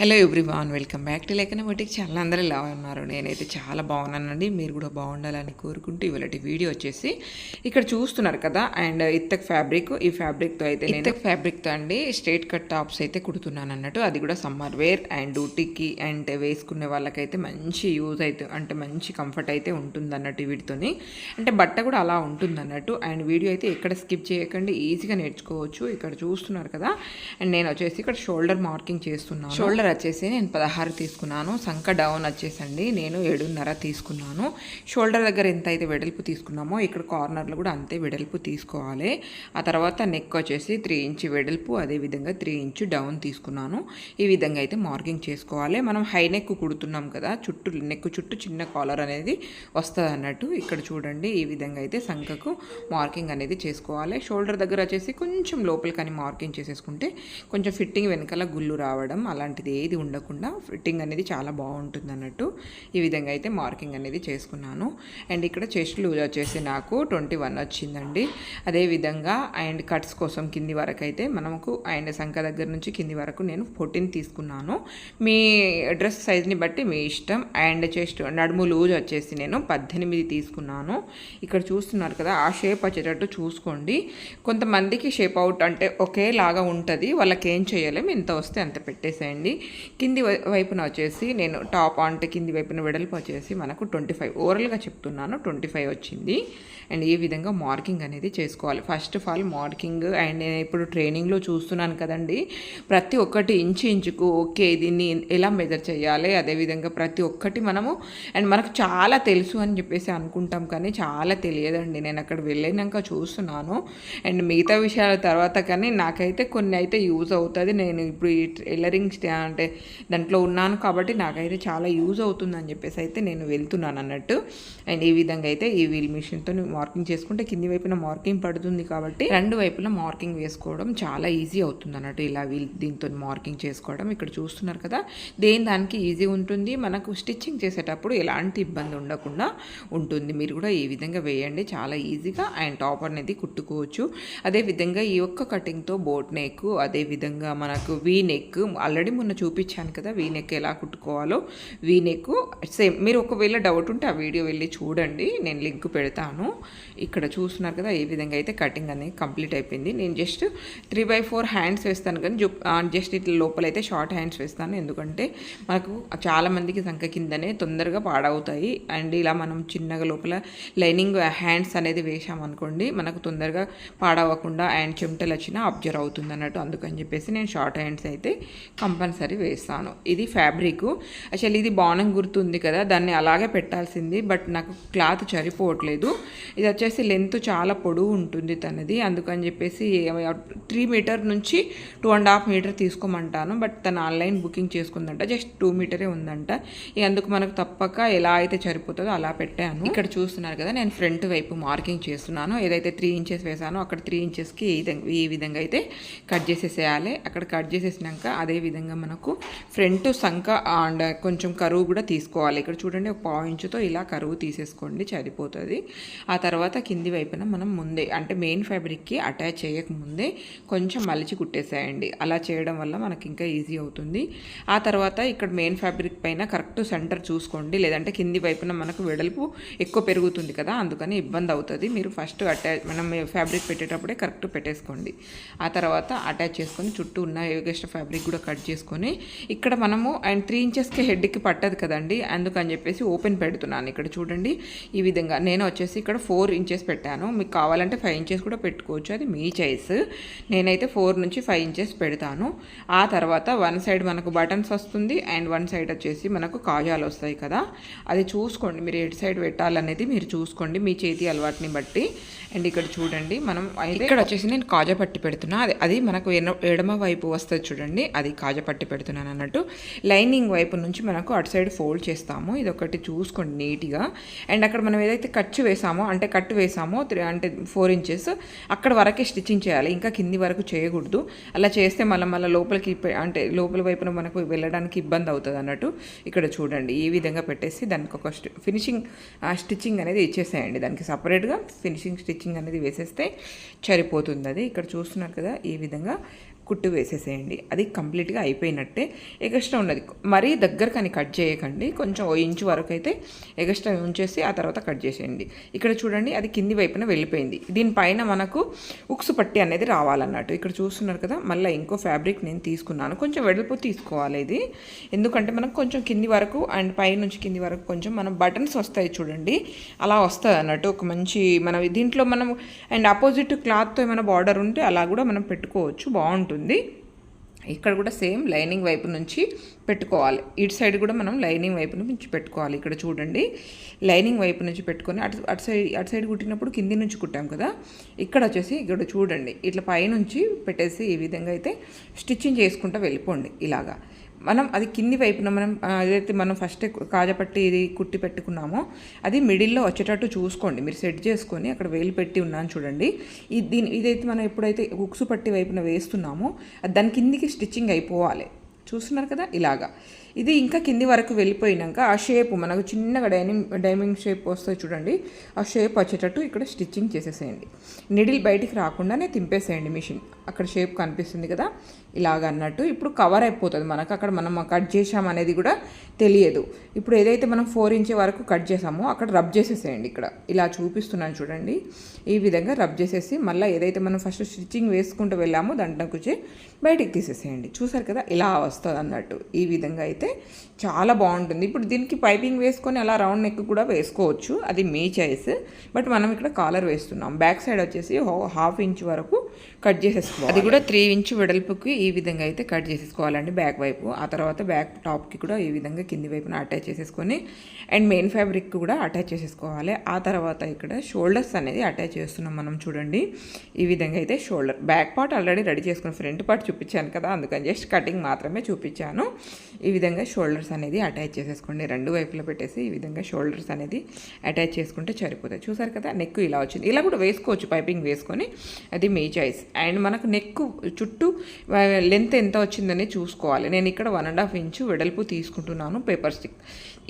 Hello everyone welcome back to Lekhana బట్టికి చాలా అందరూ ఎలా ఉన్నారు? నేనైతే చాలా బాగున్నానండి. మీరు కూడా బాగుండాలని కోరుకుంటూ ఇవాళ వీడియో వచ్చేసి ఇక్కడ చూస్తున్నారు కదా? అండ్ ఇత్తక్ ఫ్యాబ్రిక్ ఈ ఫ్యాబ్రిక్తో అయితే నేను ఇత్తక్ ఫ్యాబ్రిక్తో అండి. స్ట్రేట్ కట్ టాప్స్ అయితే కుడుతున్నాను అన్నట్టు. అది కూడా సమ్మర్ వేర్ అండ్ డ్యూటీకి అండ్ వేసుకునే వాళ్ళకైతే మంచి యూజ్ అయితే అంటే మంచి కంఫర్ట్ అయితే ఉంటుంది అన్నట్టు వీటితోని. అంటే బట్ట కూడా అలా ఉంటుంది అన్నట్టు. అండ్ వీడియో అయితే ఎక్కడ స్కిప్ చేయకండి. ఈజీగా నేర్చుకోవచ్చు. ఇక్కడ చూస్తున్నారు కదా? అండ్ నేను వచ్చేసి ఇక్కడ షోల్డర్ మార్కింగ్ చేస్తున్నాను. షోల్డర్ వచ్చేసి నేను పదహారు తీసుకున్నాను. సంక డౌన్ వచ్చేసండి. నేను ఏడున్నర తీసుకున్నాను. షోల్డర్ దగ్గర ఎంత అయితే వెడల్పు తీసుకున్నామో ఇక్కడ కార్నర్లో కూడా అంతే వెడల్పు తీసుకోవాలి. ఆ తర్వాత నెక్ వచ్చేసి త్రీ ఇంచ్ వెడల్పు అదేవిధంగా త్రీ ఇంచ్ డౌన్ తీసుకున్నాను. ఈ విధంగా అయితే మార్కింగ్ చేసుకోవాలి. మనం హై నెక్ కుడుతున్నాం కదా చుట్టూ నెక్ చుట్టూ చిన్న కాలర్ అనేది వస్తుంది అన్నట్టు ఇక్కడ చూడండి. ఈ విధంగా అయితే సంఖకు మార్కింగ్ అనేది చేసుకోవాలి. షోల్డర్ దగ్గర వచ్చేసి కొంచెం లోపలికి మార్కింగ్ చేసేసుకుంటే కొంచెం ఫిట్టింగ్ వెనకాల గుళ్ళు రావడం అలాంటిది ఏది ఉండకుండా ఫిట్టింగ్ అనేది చాలా బాగుంటుంది అన్నట్టు ఈ విధంగా అయితే మార్కింగ్ అనేది చేసుకున్నాను. అండ్ ఇక్కడ చెస్ట్ లూజ్ వచ్చేసి నాకు ట్వంటీ వన్ వచ్చిందండి. అదేవిధంగా అండ్ కట్స్ కోసం కింది వరకు అయితే మనకు అండ్ సంఖ దగ్గర నుంచి కింది వరకు నేను ఫోర్టీన్ తీసుకున్నాను. మీ డ్రెస్ సైజ్ని బట్టి మీ ఇష్టం. అండ్ చెస్ట్ నడుము లూజ్ వచ్చేసి నేను పద్దెనిమిది తీసుకున్నాను. ఇక్కడ చూస్తున్నారు కదా ఆ షేప్ వచ్చేటట్టు చూసుకోండి. కొంతమందికి షేప్ అవుట్ అంటే ఒకేలాగా ఉంటుంది వాళ్ళకి ఏం చేయలేము ఎంత వస్తే అంత పెట్టేసేయండి. కింది వైపున వచ్చేసి నేను టాప్ అంటే కింది వైపున వెడల్పు వచ్చేసి మనకు ట్వంటీ ఫైవ్. ఓవరాల్గా చెప్తున్నాను ట్వంటీ ఫైవ్ వచ్చింది. అండ్ ఈ విధంగా మార్కింగ్ అనేది చేసుకోవాలి. First of all marking and నేను ఇప్పుడు ట్రైనింగ్లో చూస్తున్నాను కదండి. ప్రతి ఒక్కటి ఇంచు ఇంచుకు ఓకే దీన్ని ఎలా మెజర్ చేయాలి? అదేవిధంగా ప్రతి ఒక్కటి మనము అండ్ మనకు చాలా తెలుసు అని చెప్పేసి అనుకుంటాం కానీ చాలా తెలియదండి. నేను అక్కడ వెళ్ళినాక చూస్తున్నాను. అండ్ మిగతా విషయాల తర్వాత కానీ నాకైతే కొన్ని అయితే యూజ్ అవుతుంది. నేను ఇప్పుడు ఈ టైలరింగ్ స్టా- అంటే దాంట్లో ఉన్నాను కాబట్టి నాకైతే చాలా యూజ్ అవుతుందని చెప్పేసి అయితే నేను వెళ్తున్నాను అన్నట్టు. అండ్ ఈ విధంగా అయితే ఈ వీల్ మిషన్తో మార్కింగ్ చేసుకుంటే కింది వైపున మార్కింగ్ పడుతుంది కాబట్టి రెండు వైపులా మార్కింగ్ వేసుకోవడం చాలా ఈజీ అవుతుంది అన్నట్టు ఇలా వీల్ దీంతో మార్కింగ్ చేసుకోవడం. ఇక్కడ చూస్తున్నారు కదా దేని దానికి ఈజీ ఉంటుంది? మనకు స్టిచ్చింగ్ చేసేటప్పుడు ఎలాంటి ఇబ్బంది ఉండకుండా ఉంటుంది. మీరు కూడా ఈ విధంగా వేయండి చాలా ఈజీగా అండ్ టాప్ అనేది కుట్టుకోవచ్చు. అదేవిధంగా ఈ ఒక్క కటింగ్తో బోట్ నెక్ అదేవిధంగా మనకు వీ నెక్ ఆల్రెడీ మొన్న చూపించాను కదా వీనెక్ ఎలా కుట్టుకోవాలో. వీనెక్ సేమ్ మీరు ఒకవేళ డౌట్ ఉంటే ఆ వీడియో వెళ్ళి చూడండి నేను లింక్ పెడతాను. ఇక్కడ చూస్తున్నారు కదా ఏ విధంగా అయితే కటింగ్ అనేది కంప్లీట్ అయిపోయింది. నేను just three by four hands వేస్తాను కానీ జస్ట్ ఇట్లా లోపలైతే షార్ట్ హ్యాండ్స్ వేస్తాను. ఎందుకంటే మనకు చాలామందికి సంఖ్య సంఖ కిందనే తొందరగా పాడవుతాయి. అండ్ ఇలా మనం చిన్నగా లోపల లైనింగ్ హ్యాండ్స్ అనేది వేసామనుకోండి మనకు తొందరగా పాడవకుండా అండ్ చెమటలు వచ్చినా అబ్జర్వ్ అవుతుంది అన్నట్టు. అందుకని చెప్పేసి నేను షార్ట్ హ్యాండ్స్ అయితే కంపల్సరీ వేస్తాను ఇది ఫ్యాబ్రిక్. అసలు ఇది బాణం గుర్తుంది కదా దాన్ని అలాగే పెట్టాల్సింది బట్ నాకు క్లాత్ సరిపోవట్లేదు. ఇది వచ్చేసి లెంత్ చాలా పొడవు ఉంటుంది తనది. అందుకని చెప్పేసి త్రీ మీటర్ నుంచి టూ అండ్ హాఫ్ మీటర్ తీసుకోమంటాను బట్ తను ఆన్లైన్ బుకింగ్ చేసుకుందంట. జస్ట్ టూ మీటరే ఉందంట. ఇక అందుకు మనకు తప్పక ఎలా అయితే సరిపోతుందో అలా పెట్టాను. ఇక్కడ చూస్తున్నారు కదా నేను ఫ్రంట్ వైపు మార్కింగ్ చేస్తున్నాను. ఏదైతే త్రీ ఇంచెస్ వేసానో అక్కడ త్రీ ఇంచెస్కి ఈ విధంగా విధంగా అయితే కట్ చేసేసేయాలి. అక్కడ కట్ చేసేసినాక అదే విధంగా మనకు ఫ్రంట్ సంక అండ్ కొంచెం కరువు కూడా తీసుకోవాలి. ఇక్కడ చూడండి ఒక పావు ఇంచుతో ఇలా కరువు తీసేసుకోండి చదిపోతుంది. ఆ తర్వాత కింది వైపున మనం ముందే అంటే మెయిన్ ఫ్యాబ్రిక్కి అటాచ్ చేయకముందే కొంచెం మలిచి కుట్టేసేయండి. అలా చేయడం వల్ల మనకి ఇంకా ఈజీ అవుతుంది. ఆ తర్వాత ఇక్కడ మెయిన్ ఫ్యాబ్రిక్ పైన కరెక్ట్ సెంటర్ చూసుకోండి. లేదంటే కింది వైపున మనకు వెడల్పు ఎక్కువ పెరుగుతుంది కదా అందుకని ఇబ్బంది అవుతుంది. మీరు ఫస్ట్ అటాచ్ మనం ఫ్యాబ్రిక్ పెట్టేటప్పుడే కరెక్ట్ పెట్టేసుకోండి. ఆ తర్వాత అటాచ్ చేసుకొని చుట్టూ ఉన్న ఎగస్ట్రా ఫ్యాబ్రిక్ కూడా కట్ చేసుకొని ఇక్కడ మనము అండ్ త్రీ ఇంచెస్కి హెడ్కి పట్టదు కదండి. అందుకని చెప్పేసి ఓపెన్ పెడుతున్నాను ఇక్కడ చూడండి. ఈ విధంగా నేను వచ్చేసి ఇక్కడ ఫోర్ ఇంచెస్ పెట్టాను. మీకు కావాలంటే ఫైవ్ ఇంచెస్ కూడా పెట్టుకోవచ్చు. అది మీ చాయిస్ నేనైతే ఫోర్ నుంచి ఫైవ్ ఇంచెస్ పెడతాను. ఆ తర్వాత వన్ సైడ్ మనకు బటన్స్ వస్తుంది అండ్ వన్ సైడ్ వచ్చేసి మనకు కాజాలు వస్తాయి కదా. అది చూసుకోండి. మీరు ఎటు సైడ్ పెట్టాలనేది మీరు చూసుకోండి. మీ చేతి అలవాటుని బట్టి. అండ్ ఇక్కడ చూడండి. మనం అయితే ఇక్కడ వచ్చేసి నేను కాజా పట్టి పెడుతున్నా. అది అది మనకు ఎడమ వైపు వస్తుంది చూడండి. అది కాజా పట్టి పెడుతున్నాను అన్నట్టు. లైనింగ్ వైపు నుంచి మనకు అటు సైడ్ ఫోల్డ్ చేస్తాము. ఇది ఒకటి చూసుకోండి నీట్గా. అండ్ అక్కడ మనం ఏదైతే ఖర్చు వేసామో అంటే కట్ వేసామో త్రీ అంటే ఫోర్ ఇంచెస్ అక్కడ వరకే స్టిచ్చింగ్ చేయాలి. ఇంకా కింది వరకు చేయకూడదు. అలా చేస్తే మళ్ళీ మళ్ళీ లోపలికి అంటే లోపల వైపున మనకు వెళ్ళడానికి ఇబ్బంది అవుతుంది అన్నట్టు ఇక్కడ చూడండి. ఈ విధంగా పెట్టేసి దానికి ఒక ఫినిషింగ్ స్టిచ్చింగ్ అనేది ఇచ్చేసేయండి. దానికి సపరేట్గా ఫినిషింగ్ స్టిచ్చింగ్ అనేది వేసేస్తే సరిపోతుంది అది ఇక్కడ చూస్తున్నారు కదా ఈ విధంగా కుట్టు వేసేసేయండి. అది కంప్లీట్గా అయిపోయినట్టే ఎగస్ట్రా ఉన్నది. మరీ దగ్గర కానీ కట్ చేయకండి. కొంచెం ఓ ఇంచు వరకు అయితే ఎగస్ట్రా ఉంచేసి ఆ తర్వాత కట్ చేసేయండి. ఇక్కడ చూడండి అది కింది వైపున వెళ్ళిపోయింది. దీనిపైన మనకు ఉక్సు పట్టి అనేది రావాలన్నట్టు. ఇక్కడ చూస్తున్నారు కదా మళ్ళీ ఇంకో ఫ్యాబ్రిక్ నేను తీసుకున్నాను. కొంచెం వెడల్పు తీసుకోవాలి ఇది. ఎందుకంటే మనం కొంచెం కింది వరకు అండ్ పై నుంచి కింది వరకు కొంచెం మనం బటన్స్ వస్తాయి చూడండి. అలా వస్తుంది అన్నట్టు. ఒక మంచి మన దీంట్లో మనం అండ్ అపోజిట్ క్లాత్తో ఏమైనా బార్డర్ ఉంటే అలా కూడా మనం పెట్టుకోవచ్చు. బాగుంటుంది. ఇక్కడ కూడా సేమ్ లైనింగ్ వైపు నుంచి పెట్టుకోవాలి. ఇటు సైడ్ కూడా మనం లైనింగ్ వైపు నుంచి పెట్టుకోవాలి. ఇక్కడ చూడండి. లైనింగ్ వైపు నుంచి పెట్టుకొని అటు అటు సైడ్ అటు సైడ్ కుట్టినప్పుడు కింది నుంచి కుట్టాం కదా. ఇక్కడ వచ్చేసి ఇక్కడ చూడండి. ఇట్లా పైనుంచి పెట్టేసి ఈ విధంగా అయితే స్టిచ్చింగ్ చేసుకుంటూ వెళ్ళిపోండి ఇలాగా. మనం అది కింది వైపున మనం ఏదైతే మనం ఫస్ట్ కాజపట్టి ఇది కుట్టి పెట్టుకున్నామో అది మిడిల్లో వచ్చేటట్టు చూసుకోండి. మీరు సెట్ చేసుకొని అక్కడ వేలు పెట్టి ఉన్నాను చూడండి. ఈ దీని ఇదైతే మనం ఎప్పుడైతే ఉక్సు పట్టి వైపున వేస్తున్నామో అది దాని కిందికి స్టిచ్చింగ్ అయిపోవాలి. చూస్తున్నారు కదా? ఇలాగా. ఇది ఇంకా కింది వరకు వెళ్ళిపోయినాక ఆ షేప్ మనకు చిన్నగా డైనింగ్ డైమింగ్ షేప్ వస్తుంది చూడండి. ఆ షేప్ వచ్చేటట్టు ఇక్కడ స్టిచ్చింగ్ చేసేసేయండి. నిడిల్ బయటికి రాకుండానే తింపేసేయండి మిషన్ అక్కడ షేప్ కనిపిస్తుంది కదా? ఇలాగ అన్నట్టు. ఇప్పుడు కవర్ అయిపోతుంది మనకు. అక్కడ మనం కట్ చేసామనేది కూడా తెలియదు. ఇప్పుడు ఏదైతే మనం ఫోర్ ఇంచ్ వరకు కట్ చేసామో అక్కడ రబ్ చేసేసేయండి ఇక్కడ. ఇలా చూపిస్తున్నాను చూడండి. ఈ విధంగా రబ్ చేసేసి మళ్ళీ ఏదైతే మనం ఫస్ట్ స్టిచ్చింగ్ వేసుకుంటూ వెళ్ళామో దాంట్లోకి వచ్చి బయటికి తీసేసేయండి. చూసారు కదా? ఇలా వస్తుంది అన్నట్టు. ఈ విధంగా అయితే చాలా బాగుంటుంది. ఇప్పుడు దీనికి పైపింగ్ వేసుకొని అలా రౌండ్ నెక్ కూడా వేసుకోవచ్చు. అది మీ చాయిస్ బట్ మనం ఇక్కడ కాలర్ వేస్తున్నాం. బ్యాక్ సైడ్ వచ్చేసి హాఫ్ ఇంచ్ వరకు కట్ చేసేసుకోవాలి. అది కూడా త్రీ ఇంచ్ వెడల్పుకి ఈ విధంగా అయితే కట్ చేసేసుకోవాలండి బ్యాక్ వైపు. ఆ తర్వాత బ్యాక్ టాప్కి కూడా ఈ విధంగా కింది వైపున అటాచ్ చేసేసుకొని అండ్ మెయిన్ ఫ్యాబ్రిక్ కూడా అటాచ్ చేసేసుకోవాలి. ఆ తర్వాత ఇక్కడ షోల్డర్స్ అనేది అటాచ్ చేస్తున్నాం మనం చూడండి. ఈ విధంగా అయితే shoulder back part already ready చేసుకుని ఫ్రంట్ పార్ట్ చూపించాను కదా అందుకని జస్ట్ కటింగ్ మాత్రమే చూపించాను. ఈ విధంగా షోల్డర్స్ అనేది అటాచ్ చేసేసుకోండి. రెండు వైపులో పెట్టేసి ఈ విధంగా షోల్డర్స్ అనేది అటాచ్ చేసుకుంటే సరిపోతాయి చూసారు కదా నెక్ ఇలా వచ్చింది. ఇలా కూడా వేసుకోవచ్చు పైపింగ్ వేసుకొని. అది మీ ఇంచెస్ అండ్ మనకు నెక్ చుట్టూ లెంత్ ఎంత వచ్చిందని చూసుకోవాలి. నేను ఇక్కడ వన్ అండ్ హాఫ్ ఇంచు వెడల్పు తీసుకుంటున్నాను పేపర్ స్టిక్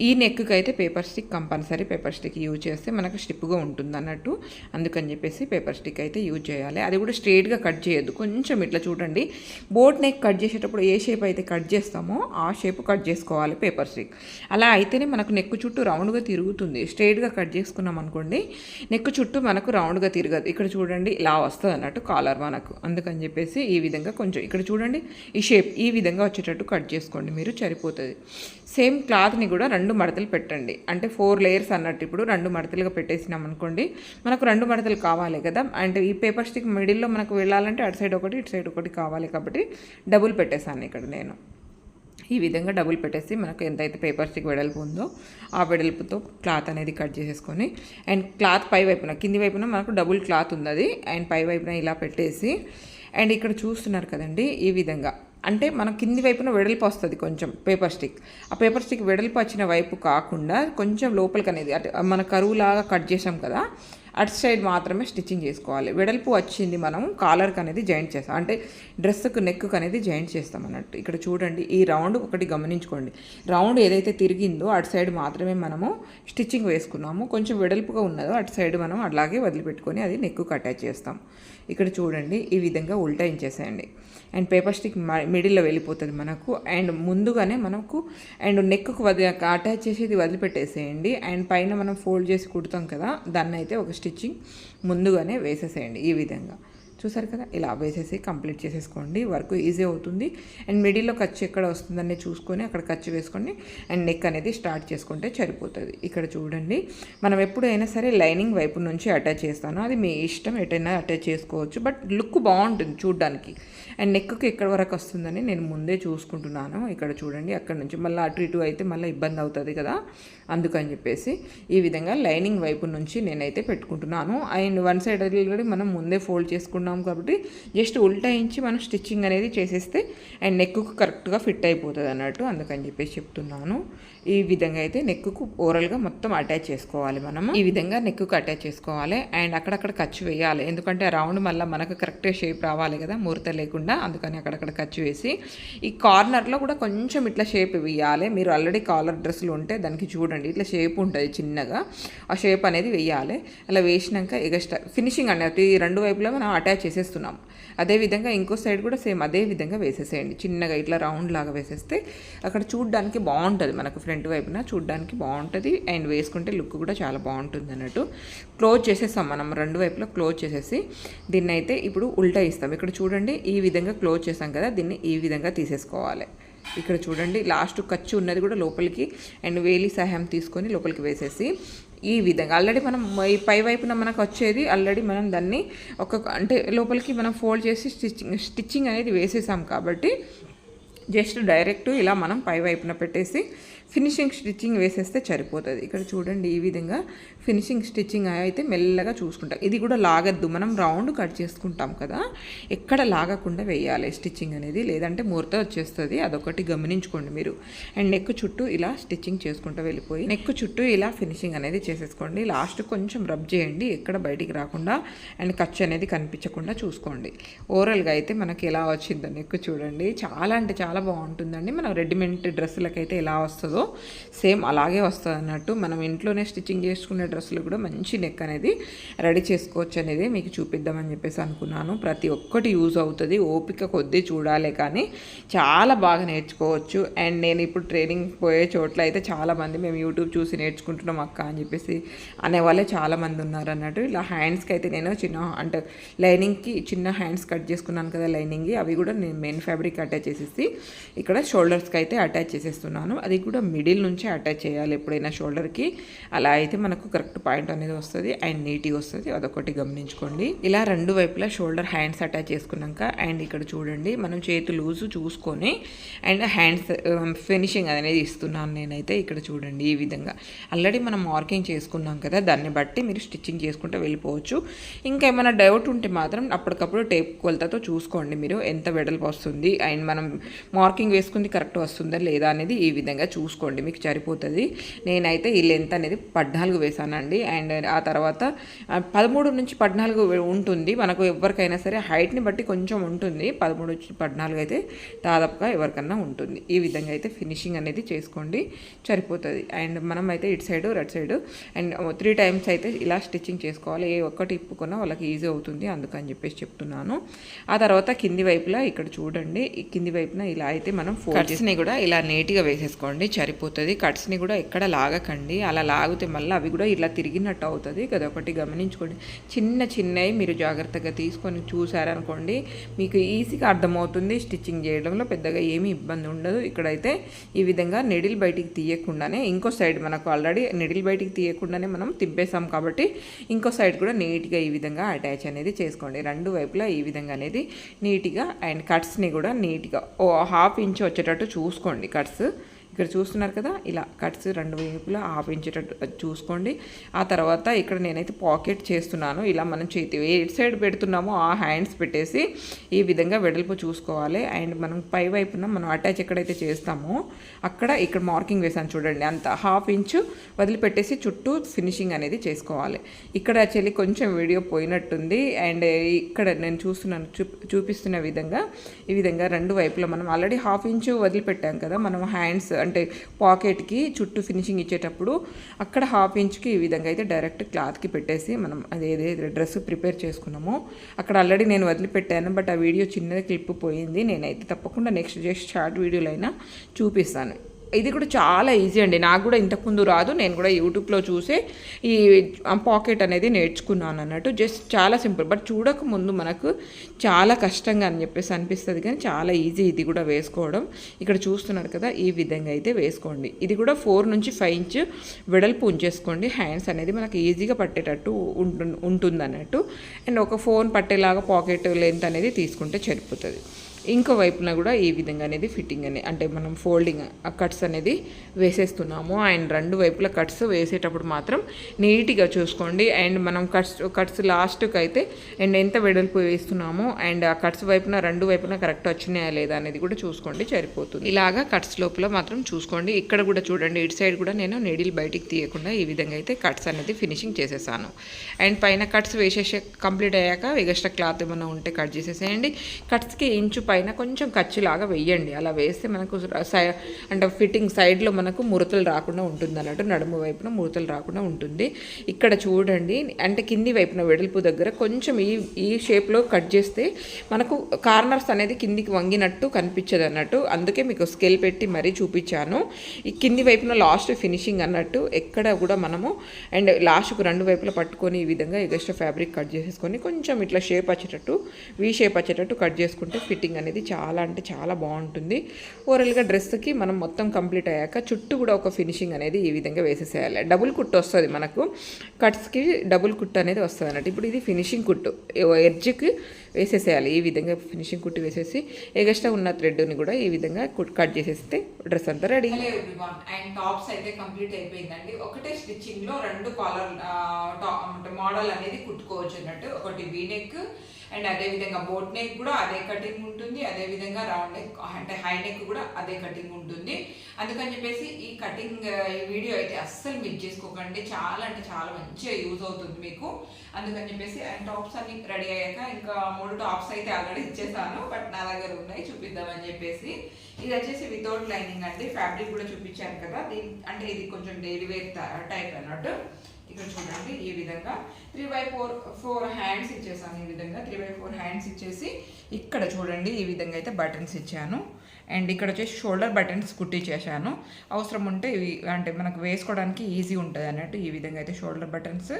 ఈ నెక్కి అయితే paper stick compulsory paper stick use చేస్తే మనకు స్టిప్గా ఉంటుంది అన్నట్టు. అందుకని చెప్పేసి పేపర్ స్టిక్ అయితే యూజ్ చేయాలి. అది కూడా స్ట్రైట్గా కట్ చేయొద్దు. కొంచెం ఇట్లా చూడండి. బోట్ నెక్ కట్ చేసేటప్పుడు ఏ షేప్ అయితే కట్ చేస్తామో ఆ షేప్ కట్ చేసుకోవాలి పేపర్ స్టిక్ అలా అయితేనే మనకు నెక్ చుట్టూ రౌండ్గా తిరుగుతుంది. స్ట్రైట్గా కట్ చేసుకున్నాం అనుకోండి నెక్ చుట్టూ మనకు రౌండ్గా తిరగదు. ఇక్కడ చూడండి ఇలా వస్తుంది అన్నట్టు కాలర్ మనకు. అందుకని చెప్పేసి ఈ విధంగా కొంచెం ఇక్కడ చూడండి ఈ షేప్ ఈ విధంగా వచ్చేటట్టు కట్ చేసుకోండి మీరు సరిపోతుంది. సేమ్ క్లాత్ని కూడా రెండు మడతలు పెట్టండి. అంటే ఫోర్ లేయర్స్ అన్నట్టు ఇప్పుడు రెండు మడతలుగా పెట్టేసినాం అనుకోండి మనకు రెండు మడతలు కావాలి కదా. అంటే ఈ పేపర్ స్టిక్ మిడిల్లో మనకు వెళ్ళాలంటే అటు సైడ్ ఒకటి ఇటు సైడ్ ఒకటి కావాలి కాబట్టి డబుల్ పెట్టేశాను ఇక్కడ నేను. ఈ విధంగా డబుల్ పెట్టేసి మనకు ఎంతైతే పేపర్ స్టిక్ వెడల్పు ఉందో ఆ వెడల్పుతో క్లాత్ అనేది కట్ చేసేసుకొని అండ్ క్లాత్ పై వైపున కింది వైపున మనకు డబుల్ క్లాత్ ఉంది అది. అండ్ పై వైపున ఇలా పెట్టేసి అండ్ ఇక్కడ చూస్తున్నారు కదండి ఈ విధంగా. అంటే మన కింది వైపున వెడల్పు వస్తుంది కొంచెం పేపర్ స్టిక్ ఆ పేపర్ స్టిక్ వెడల్పు వచ్చిన వైపు కాకుండా కొంచెం లోపలికి అనేది అంటే మన కరువులాగా కట్ చేసాం కదా అటు సైడ్ మాత్రమే స్టిచ్చింగ్ చేసుకోవాలి. వెడల్పు వచ్చింది మనం కాలర్కి అనేది జాయింట్ చేస్తాం. అంటే డ్రెస్కు నెక్కు అనేది జాయింట్ చేస్తాం అన్నట్టు. ఇక్కడ చూడండి ఈ రౌండ్ ఒకటి గమనించుకోండి. రౌండ్ ఏదైతే తిరిగిందో అటు సైడ్ మాత్రమే మనము స్టిచ్చింగ్ వేసుకున్నాము. కొంచెం వెడల్పుగా ఉన్నదో అటు సైడ్ మనం అలాగే వదిలిపెట్టుకొని అది నెక్కు అటాచ్ చేస్తాం. ఇక్కడ చూడండి ఈ విధంగా ఉల్టాయించేసేయండి. అండ్ పేపర్ స్టిక్ మిడిల్లో వెళ్ళిపోతుంది మనకు. అండ్ ముందుగానే మనకు అండ్ నెక్కు వది అటాచ్ చేసేది వదిలిపెట్టేసేయండి. అండ్ పైన మనం ఫోల్డ్ చేసి కుడతాం కదా దాన్ని అయితే ఒక స్టిచ్చింగ్ ముందుగానే వేసేసేయండి ఈ విధంగా. చూసారు కదా? ఇలా వేసేసి కంప్లీట్ చేసేసుకోండి. వర్క్ ఈజీ అవుతుంది. అండ్ మిడిల్లో ఖర్చు ఎక్కడ వస్తుందని చూసుకొని అక్కడ ఖర్చు వేసుకోండి అండ్ నెక్ అనేది స్టార్ట్ చేసుకుంటే సరిపోతుంది. ఇక్కడ చూడండి. మనం ఎప్పుడైనా సరే లైనింగ్ వైపు నుంచి అటాచ్ చేస్తాను. అది మీ ఇష్టం. ఎటైనా అటాచ్ చేసుకోవచ్చు. బట్ లుక్ బాగుంటుంది చూడడానికి. అండ్ నెక్కి ఎక్కడి వరకు వస్తుందని నేను ముందే చూసుకుంటున్నాను. ఇక్కడ చూడండి. అక్కడ నుంచి మళ్ళీ అటు ఇటు అయితే మళ్ళీ ఇబ్బంది అవుతుంది కదా? అందుకని చెప్పేసి ఈ విధంగా లైనింగ్ వైపు నుంచి నేనైతే పెట్టుకుంటున్నాను. అండ్ వన్ సైడ్ ఆల్రెడీ మనం ముందే ఫోల్డ్ చేసుకున్నాం కాబట్టి జస్ట్ ఉల్టాయించి మనం స్టిచ్చింగ్ అనేది చేసేస్తే అండ్ నెక్కుకు కరెక్ట్గా ఫిట్ అయిపోతుంది అన్నట్టు అందుకని చెప్పేసి చెప్తున్నాను. ఈ విధంగా అయితే నెక్కుకు ఓవరాల్గా మొత్తం అటాచ్ చేసుకోవాలి మనము. ఈ విధంగా నెక్కుకు అటాచ్ చేసుకోవాలి అండ్ అక్కడక్కడ ఖర్చు వేయాలి. ఎందుకంటే ఆ రౌండ్ మళ్ళీ మనకు కరెక్ట్గా షేప్ రావాలి కదా ముహూర్త లేకుండా అందుకని అక్కడక్కడ ఖర్చు వేసి ఈ కార్నర్లో కూడా కొంచెం ఇట్లా షేప్ వేయాలి. మీరు ఆల్రెడీ కాలర్ డ్రెస్సులు ఉంటే దానికి చూడండి. ఇట్లా షేప్ ఉంటుంది చిన్నగా. ఆ షేప్ అనేది వేయాలి. అలా వేసినాక ఎగస్ట్రా ఫినిషింగ్ అనేది ఈ రెండు వైపులా మనం అటాచ్ చేసేస్తున్నాం. అదేవిధంగా ఇంకో సైడ్ కూడా సేమ్ అదే విధంగా వేసేసేయండి. చిన్నగా ఇట్లా రౌండ్ లాగా వేసేస్తే అక్కడ చూడడానికి బాగుంటుంది మనకు ఫ్రంట్ వైపున చూడడానికి బాగుంటుంది. అండ్ వేసుకుంటే లుక్ కూడా చాలా బాగుంటుంది అన్నట్టు. క్లోజ్ చేసేస్తాం మనం రెండు వైపులా క్లోజ్ చేసేసి దీన్ని అయితే ఇప్పుడు ఉల్టా ఇస్తాం. ఇక్కడ చూడండి ఈ విధంగా క్లోజ్ చేసాం కదా దీన్ని ఈ విధంగా తీసేసుకోవాలి. ఇక్కడ చూడండి లాస్ట్ ఖర్చు ఉన్నది కూడా లోపలికి. అండ్ వేలి సహాయం తీసుకొని లోపలికి వేసేసి ఈ విధంగా. ఆల్రెడీ మనం ఈ పై వైపున మనకు వచ్చేది ఆల్రెడీ మనం దాన్ని ఒక అంటే లోపలికి మనం ఫోల్డ్ చేసి స్టిచ్చింగ్ స్టిచ్చింగ్ అనేది వేసేసాం కాబట్టి జస్ట్ డైరెక్ట్ ఇలా మనం పై వైపున పెట్టేసి ఫినిషింగ్ స్టిచ్చింగ్ వేసేస్తే సరిపోతుంది. ఇక్కడ చూడండి ఈ విధంగా ఫినిషింగ్ స్టిచ్చింగ్ అయితే మెల్లగా చూసుకుంటాం. ఇది కూడా లాగద్దు. మనం రౌండ్ కట్ చేసుకుంటాం కదా. ఎక్కడ లాగకుండా వేయాలి స్టిచ్చింగ్ అనేది. లేదంటే ముహూర్త వచ్చేస్తుంది. అదొకటి గమనించుకోండి మీరు. అండ్ నెక్ చుట్టూ ఇలా స్టిచ్చింగ్ చేసుకుంటూ వెళ్ళిపోయి నెక్ చుట్టూ ఇలా ఫినిషింగ్ అనేది చేసేసుకోండి. లాస్ట్ కొంచెం రబ్ చేయండి. ఎక్కడ బయటికి రాకుండా అండ్ ఖర్చు అనేది కనిపించకుండా చూసుకోండి. ఓవరాల్గా అయితే మనకి ఎలా వచ్చిందో నెక్ చూడండి. చాలా అంటే చాలా బాగుంటుందండి. మనం రెడీమేడ్ డ్రెస్సులకైతే ఎలా వస్తుందో సేమ్ అలాగే వస్తుంది అన్నట్టు మనం ఇంట్లోనే స్టిచ్చింగ్ చేసుకునే డ్రెస్సులు కూడా మంచి నెక్ అనేది రెడీ చేసుకోవచ్చు అనేది మీకు చూపిద్దామని చెప్పేసి అనుకున్నాను. ప్రతి ఒక్కటి యూజ్ అవుతుంది. ఓపిక కొద్దీ చూడాలి కానీ చాలా బాగా నేర్చుకోవచ్చు. అండ్ నేను ఇప్పుడు ట్రైనింగ్ పోయే చోట్ల అయితే చాలామంది మేము యూట్యూబ్ చూసి నేర్చుకుంటున్నాం అక్క అని చెప్పేసి అనేవాళ్ళే చాలామంది ఉన్నారు అన్నట్టు. ఇలా హ్యాండ్స్కి అయితే నేను చిన్న అంటే లైనింగ్కి చిన్న హ్యాండ్స్ కట్ చేసుకున్నాను కదా లైనింగ్కి అవి కూడా నేను మెయిన్ ఫ్యాబ్రిక్ అటాచ్ చేసేసి ఇక్కడ షోల్డర్స్కి అయితే అటాచ్ చేసేస్తున్నాను. అది కూడా మిడిల్ నుంచి అటాచ్ చేయాలి ఎప్పుడైనా షోల్డర్కి అలా అయితే మనకు కరెక్ట్ కరెక్ట్ పాయింట్ అనేది వస్తుంది అండ్ నీట్గా వస్తుంది. అదొకటి గమనించుకోండి. ఇలా రెండు వైపులా షోల్డర్ హ్యాండ్స్ అటాచ్ చేసుకున్నాక అండ్ ఇక్కడ చూడండి మనం చేతి లూజు చూసుకొని అండ్ హ్యాండ్స్ ఫినిషింగ్ అనేది ఇస్తున్నాను నేనైతే ఇక్కడ చూడండి ఈ విధంగా. ఆల్రెడీ మనం మార్కింగ్ చేసుకున్నాం కదా దాన్ని బట్టి మీరు స్టిచ్చింగ్ చేసుకుంటూ వెళ్ళిపోవచ్చు. ఇంకా ఏమైనా డౌట్ ఉంటే మాత్రం అప్పటికప్పుడు టేప్ కొలతతో చూసుకోండి మీరు ఎంత వెడల్పు వస్తుంది అండ్ మనం మార్కింగ్ వేసుకుంది కరెక్ట్ వస్తుందా లేదా అనేది ఈ విధంగా చూసుకోండి మీకు సరిపోతుంది. నేనైతే ఈ లెంత్ అనేది పద్నాలుగు వేసానండి అండ్ ఆ తర్వాత పదమూడు నుంచి పద్నాలుగు ఉంటుంది. మనకు ఎవరికైనా సరే హైట్ని బట్టి కొంచెం ఉంటుంది. పదమూడు నుంచి పద్నాలుగు అయితే దాదాపుగా ఎవరికన్నా ఉంటుంది. ఈ విధంగా అయితే ఫినిషింగ్ అనేది చేసుకోండి. సరిపోతుంది. అండ్ మనం అయితే ఇటు side red side and three times అయితే ఇలా స్టిచ్చింగ్ చేసుకోవాలి. ఏ ఒక్కటి ఇప్పుకున్నా వాళ్ళకి ఈజీ అవుతుంది అందుకని చెప్పేసి చెప్తున్నాను. ఆ తర్వాత కింది వైపులా ఇక్కడ చూడండి. కింది వైపున ఇలా అయితే మనం కట్స్ని కూడా ఇలా నీట్గా వేసేసుకోండి. సరిపోతుంది. కట్స్ని కూడా ఎక్కడ లాగకండి. అలా లాగితే మళ్ళీ అవి కూడా ఇలా తిరిగినట్టు అవుతుంది ఒకటి గమనించుకోండి. చిన్న చిన్నవి మీరు జాగ్రత్తగా తీసుకొని చూసారనుకోండి మీకు ఈజీగా అర్థమవుతుంది. స్టిచ్చింగ్ చేయడంలో పెద్దగా ఏమీ ఇబ్బంది ఉండదు. ఇక్కడైతే ఈ విధంగా నెడిల్ బయటికి తీయకుండానే ఇంకో సైడ్ మనకు ఆల్రెడీ నెడిల్ బయటికి తీయకుండానే మనం తిప్పేసాం కాబట్టి ఇంకో సైడ్ కూడా నీట్గా ఈ విధంగా అటాచ్ అనేది చేసుకోండి. రెండు వైపులా ఈ విధంగా అనేది నీట్గా అండ్ కట్స్ని కూడా నీట్గా ఓ హాఫ్ ఇంచ్ వచ్చేటట్టు చూసుకోండి కట్స్. ఇక్కడ చూస్తున్నారు కదా ఇలా కట్స్ రెండు వైపులా హాఫ్ చూసుకోండి. ఆ తర్వాత ఇక్కడ నేనైతే పాకెట్ చేస్తున్నాను. ఇలా మనం చేతి ఏ సైడ్ పెడుతున్నామో ఆ హ్యాండ్స్ పెట్టేసి ఈ విధంగా వెడల్పు చూసుకోవాలి. అండ్ మనం పై వైపున మనం అటాచ్ ఎక్కడైతే చేస్తామో అక్కడ ఇక్కడ మార్కింగ్ వేసాను చూడండి. అంత హాఫ్ ఇంచు వదిలిపెట్టేసి చుట్టూ ఫినిషింగ్ అనేది చేసుకోవాలి. ఇక్కడ యాక్చువల్లీ కొంచెం వీడియో పోయినట్టుంది. అండ్ ఇక్కడ నేను చూస్తున్నాను చూ చూపిస్తున్న విధంగా ఈ విధంగా రెండు వైపులా మనం ఆల్రెడీ హాఫ్ ఇంచు వదిలిపెట్టాం కదా మనం హ్యాండ్స్ అంటే పాకెట్కి చుట్టూ ఫినిషింగ్ ఇచ్చేటప్పుడు అక్కడ హాఫ్ ఇంచ్కి ఈ విధంగా అయితే డైరెక్ట్ క్లాత్కి పెట్టేసి మనం అదేదే డ్రెస్ ప్రిపేర్ చేసుకున్నామో అక్కడ ఆల్రెడీ నేను వదిలిపెట్టాను. బట్ ఆ వీడియో చిన్నది క్లిప్ పోయింది. నేనైతే తప్పకుండా నెక్స్ట్ జస్ట్ షార్ట్ వీడియోలైనా అయినా చూపిస్తాను. ఇది కూడా చాలా ఈజీ అండి. నాకు కూడా ఇంతకుముందు రాదు. నేను కూడా యూట్యూబ్లో చూసే ఈ పాకెట్ అనేది నేర్చుకున్నాను అన్నట్టు. జస్ట్ చాలా సింపుల్ బట్ చూడక ముందు మనకు చాలా కష్టంగా అని చెప్పేసి అనిపిస్తుంది. కానీ చాలా ఈజీ ఇది కూడా వేసుకోవడం. ఇక్కడ చూస్తున్నారు కదా ఈ విధంగా అయితే వేసుకోండి. ఇది కూడా ఫోర్ నుంచి ఫైవ్ ఇంచ్ వెడల్పు ఉంచేసుకోండి. హ్యాండ్స్ అనేది మనకు ఈజీగా పట్టేటట్టు ఉంటుంది ఉంటుంది అన్నట్టు అండ్ ఒక ఫోన్ పట్టేలాగా పాకెట్ లెంత్ అనేది తీసుకుంటే సరిపోతుంది. ఇంకో వైపున కూడా ఈ విధంగా అనేది ఫిట్టింగ్ అని అంటే మనం ఫోల్డింగ్ ఆ కట్స్ అనేది వేసేస్తున్నాము. అండ్ రెండు వైపుల కట్స్ వేసేటప్పుడు మాత్రం నీట్గా చూసుకోండి. అండ్ మనం కట్స్ కట్స్ లాస్ట్కి అయితే అండ్ ఎంత వెడల్పు వేస్తున్నామో అండ్ ఆ కట్స్ వైపున రెండు వైపున కరెక్ట్ వచ్చినాయా లేదా అనేది కూడా చూసుకోండి సరిపోతుంది. ఇలాగా కట్స్ లోపల మాత్రం చూసుకోండి. ఇక్కడ కూడా చూడండి ఇటు సైడ్ కూడా నేను నీడిల్ బయటికి తీయకుండా ఈ విధంగా అయితే కట్స్ అనేది ఫినిషింగ్ చేసేసాను. అండ్ పైన కట్స్ వేసేసే కంప్లీట్ అయ్యాక ఎగస్ట్రా క్లాత్ ఏమైనా ఉంటే కట్ చేసేసేయండి. కట్స్కి ఇంచు పైన కొంచెం ఖర్చులాగా వెయ్యండి అలా వేస్తే మనకు సై అంటే ఫిట్టింగ్ సైడ్లో మనకు ముడతలు రాకుండా ఉంటుంది అన్నట్టు నడుము వైపున ముడతలు రాకుండా ఉంటుంది. ఇక్కడ చూడండి అంటే కింది వైపున వెడల్పు దగ్గర కొంచెం ఈ ఈ షేప్లో కట్ చేస్తే మనకు కార్నర్స్ అనేది కిందికి వంగినట్టు కనిపించదు అన్నట్టు. అందుకే మీకు స్కేల్ పెట్టి మరీ చూపించాను. ఈ కింది వైపున లాస్ట్ ఫినిషింగ్ అన్నట్టు ఎక్కడ కూడా మనము అండ్ లాస్ట్కు రెండు వైపులా పట్టుకొని ఈ విధంగా ఎగస్ట్రా ఫ్యాబ్రిక్ కట్ చేసేసుకొని కొంచెం ఇట్లా షేప్ వచ్చేటట్టు వీ షేప్ వచ్చేటట్టు కట్ చేసుకుంటే ఫిట్టింగ్ అనేది చాలా అంటే చాలా బాగుంటుంది. ఓవరాల్గా డ్రెస్కి మనం మొత్తం కంప్లీట్ అయ్యాక చుట్టూ కూడా ఒక ఫినిషింగ్ అనేది ఈ విధంగా వేసేసేయాలి. డబుల్ కుట్టు వస్తుంది మనకు. కట్స్కి డబుల్ కుట్టు అనేది వస్తుంది అన్నట్టు. ఇప్పుడు ఇది ఫినిషింగ్ కుట్టు. ఎడ్జ్కి వేసేసేయాలి. ఈ విధంగా ఫినిషింగ్ కుట్టు వేసేసి ఎగస్ట్రా ఉన్న థ్రెడ్ని కూడా ఈ విధంగా కుట్ కట్ చేసేస్తే డ్రెస్ అంతా రెడీ. అండ్ టాప్స్ అయితే కంప్లీట్ అయిపోయిందండి. ఒకటే స్టిచ్చింగ్లో రెండు కాలర్ మోడల్ అనేది కుట్టుకోవచ్చు అన్నట్టు. ఒకటి వీనెక్ అండ్ అదే విధంగా బోట్ నెక్ కూడా అదే కటింగ్ ఉంటుంది అదే విధంగా రౌండ్ నెక్ అంటే హై నెక్ కూడా అదే కటింగ్ ఉంటుంది. అందుకని చెప్పేసి ఈ కటింగ్ ఈ వీడియో అయితే అస్సలు మిస్ చేసుకోకండి. చాలా అంటే చాలా మంచిగా యూజ్ అవుతుంది మీకు. అందుకని చెప్పేసి అండ్ టాప్స్ అన్ని రెడీ అయ్యాక ఇంకా మూడు టాప్స్ అయితే ఆల్రెడీ ఇచ్చేసాను బట్ నా దగ్గర ఉన్నాయి చూపిద్దామని చెప్పేసి. ఇది వచ్చేసి వితౌట్ లైనింగ్ అండి. ఫ్యాబ్రిక్ కూడా చూపించాను కదా దీని అంటే ఇది కొంచెం డైలీ వేర్ టైప్ అన్నట్టు. ఇక్కడ చూడండి ఈ విధంగా three by four four hands ఇచ్చేసాను ఈ విధంగా. త్రీ బై ఫోర్ హ్యాండ్స్ ఇచ్చేసి ఇక్కడ చూడండి ఈ విధంగా అయితే బటన్స్ ఇచ్చాను. అండ్ ఇక్కడ వచ్చేసి షోల్డర్ బటన్స్ కుట్టించేసాను అవసరం ఉంటే ఇవి అంటే మనకు వేసుకోవడానికి ఈజీ ఉంటుంది అన్నట్టు ఈ విధంగా అయితే షోల్డర్ బటన్స్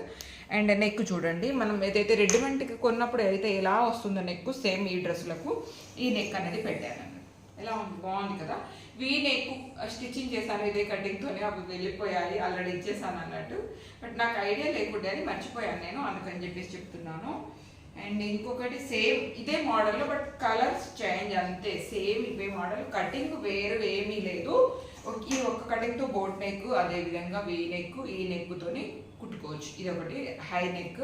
అండ్ నెక్ చూడండి మనం ఏదైతే రెడీమేడ్కి కొన్నప్పుడు అయితే ఎలా వస్తుందో నెక్ సేమ్ ఈ డ్రెస్సులకు ఈ నెక్ అనేది పెట్టాను. ఎలా ఉంది? బాగుంది కదా? వీ నెక్ స్టిచ్చింగ్ చేశాను ఇదే కటింగ్తోనే అవి వెళ్ళిపోయాయి ఆల్రెడీ ఇచ్చేసాను అన్నట్టు. బట్ నాకు ఐడియా లేకుండా అని మర్చిపోయాను నేను అందుకని చెప్పేసి చెప్తున్నాను. అండ్ ఇంకొకటి సేమ్ ఇదే మోడల్లో బట్ కలర్స్ చేంజ్ అంతే. సేమ్ ఇవే మోడల్ కటింగ్ వేరు ఏమీ లేదు. ఒక- ఈ ఒక్క కటింగ్తో బోట్ నెక్ అదేవిధంగా వీ నెక్ ఈ నెక్తోని కుట్టుకోవచ్చు. ఇది ఒకటి high neck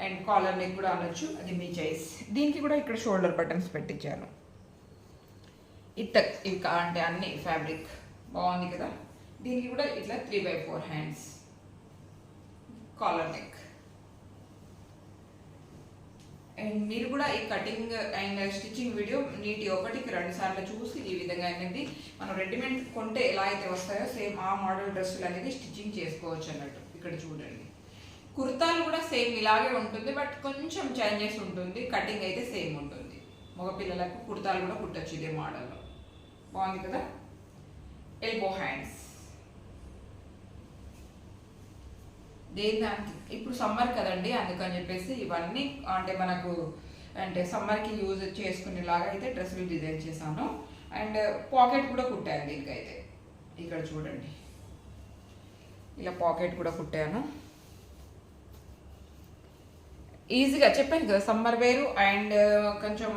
and collar neck కూడా అనొచ్చు. అది మీ చైస్ దీనికి కూడా ఇక్కడ షోల్డర్ బటన్స్ పెట్టించాను. ఇట్ట ఇవి అంటే అన్ని ఫ్యాబ్రిక్ బాగుంది కదా? దీనికి కూడా ఇట్లా three by four hands collar neck and మీరు కూడా ఈ కటింగ్ అండ్ స్టిచ్చింగ్ వీడియో నీటి ఒకటికి రెండు సార్లు చూసి ఈ విధంగా అనేది మనం రెడీమేడ్ కొంటే ఎలా అయితే వస్తాయో సేమ్ ఆ మోడల్ డ్రెస్సులు అనేది స్టిచ్చింగ్ చేసుకోవచ్చు అన్నట్టు. ఇక్కడ చూడండి. కుర్తాలు కూడా సేమ్ ఇలాగే ఉంటుంది బట్ కొంచెం చేంజెస్ ఉంటుంది. కటింగ్ అయితే సేమ్ ఉంటుంది. మగపిల్లలకు కుర్తాలు కూడా కుట్టచ్చు ఇదే మోడల్లో బాగుంది కదా? ఎల్బో హ్యాండ్స్ దేని దానికి ఇప్పుడు సమ్మర్ కదండి అందుకని చెప్పేసి ఇవన్నీ అంటే మనకు అంటే సమ్మర్కి యూజ్ చేసుకునేలాగా అయితే డ్రెస్సులు డిజైన్ చేశాను. అండ్ పాకెట్ కూడా కుట్టాను దీనికైతే ఇక్కడ చూడండి. ఇలా పాకెట్ కూడా కుట్టాను. ఈజీగా చెప్పాను కదా సమ్మర్ వేరు అండ్ కొంచెం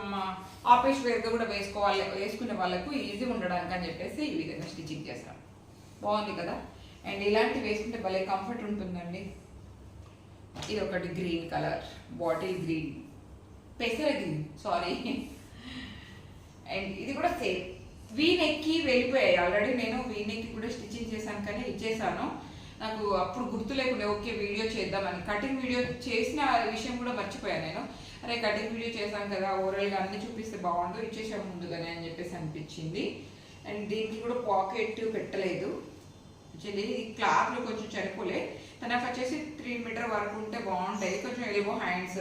ఆ పేస్ట్ వేరుగా కూడా వేసుకోవాలి వేసుకునే వాళ్ళకు ఈజీ ఉండడానికి అని చెప్పేసి ఈ విధంగా స్టిచ్చింగ్ చేస్తాను బాగుంది కదా? అండ్ ఇలాంటివి వేసుకుంటే భలే కంఫర్ట్ ఉంటుందండి. ఇది ఒకటి గ్రీన్ కలర్ బాటిల్ గ్రీన్ పెసర గ్రీన్ సారీ అండ్ ఇది కూడా సేమ్ వీ నెక్కి వెళ్ళిపోయాయి. ఆల్రెడీ నేను వీ నెక్కి కూడా స్టిచ్చింగ్ చేశాను కానీ ఇచ్చేసాను. నాకు అప్పుడు గుర్తు లేకుండా ఓకే వీడియో చేద్దామని. కటింగ్ వీడియో చేసిన విషయం కూడా మర్చిపోయాను నేను. అరే కటింగ్ వీడియో చేశాం కదా ఓవరాల్గా అన్ని చూపిస్తే బాగుండు ఇచ్చేసాం ముందుగానే అని చెప్పేసి అనిపించింది. అండ్ దీనికి కూడా పాకెట్ పెట్టలేదు. యాక్చువల్లీ ఈ క్లాత్లు కొంచెం చనిపోలే తనకు వచ్చేసి త్రీ మీటర్ వరకు ఉంటే బాగుంటాయి. కొంచెం ఎలిబో హ్యాండ్స్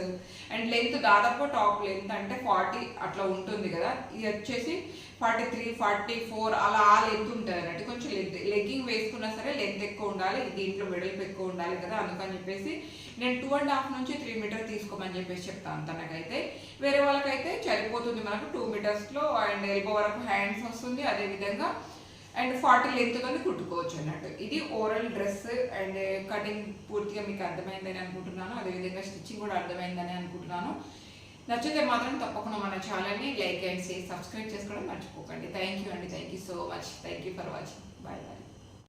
అండ్ లెంత్ దాదాపు టాప్ లెంత్ అంటే ఫార్టీ అట్లా ఉంటుంది కదా. ఇది వచ్చేసి ఫార్టీ త్రీ ఫార్టీ ఫోర్ అలా ఆ లెంత్ ఉంటుంది అన్నట్టు. కొంచెం లెంత్ లెగ్గింగ్ వేసుకున్నా సరే లెంత్ ఎక్కువ ఉండాలి. దీంట్లో వెడల్పు ఎక్కువ ఉండాలి కదా అందుకని చెప్పేసి నేను టూ అండ్ హాఫ్ నుంచి త్రీ మీటర్ తీసుకోమని చెప్పేసి చెప్తాను తనకైతే. వేరే వాళ్ళకైతే సరిపోతుంది మనకు. టూ మీటర్స్లో అండ్ ఎల్బో వరకు హ్యాండ్స్ వస్తుంది. అదేవిధంగా అండ్ ఫార్టీ లెంత్తో కుట్టుకోవచ్చు అన్నట్టు. ఇది ఓవరాల్ డ్రెస్ అండ్ కటింగ్ పూర్తిగా మీకు అర్థమైందని అనుకుంటున్నాను. అదేవిధంగా స్టిచ్చింగ్ కూడా అర్థమైందని అనుకుంటున్నాను. నచ్చితే మాత్రం తప్పకుండా మన ఛానల్ని లైక్ అండ్ షేర్ సబ్స్క్రైబ్ చేసుకోవడం మర్చిపోకండి. థ్యాంక్ యూ అండి. Thank you so much thank you for watching bye bye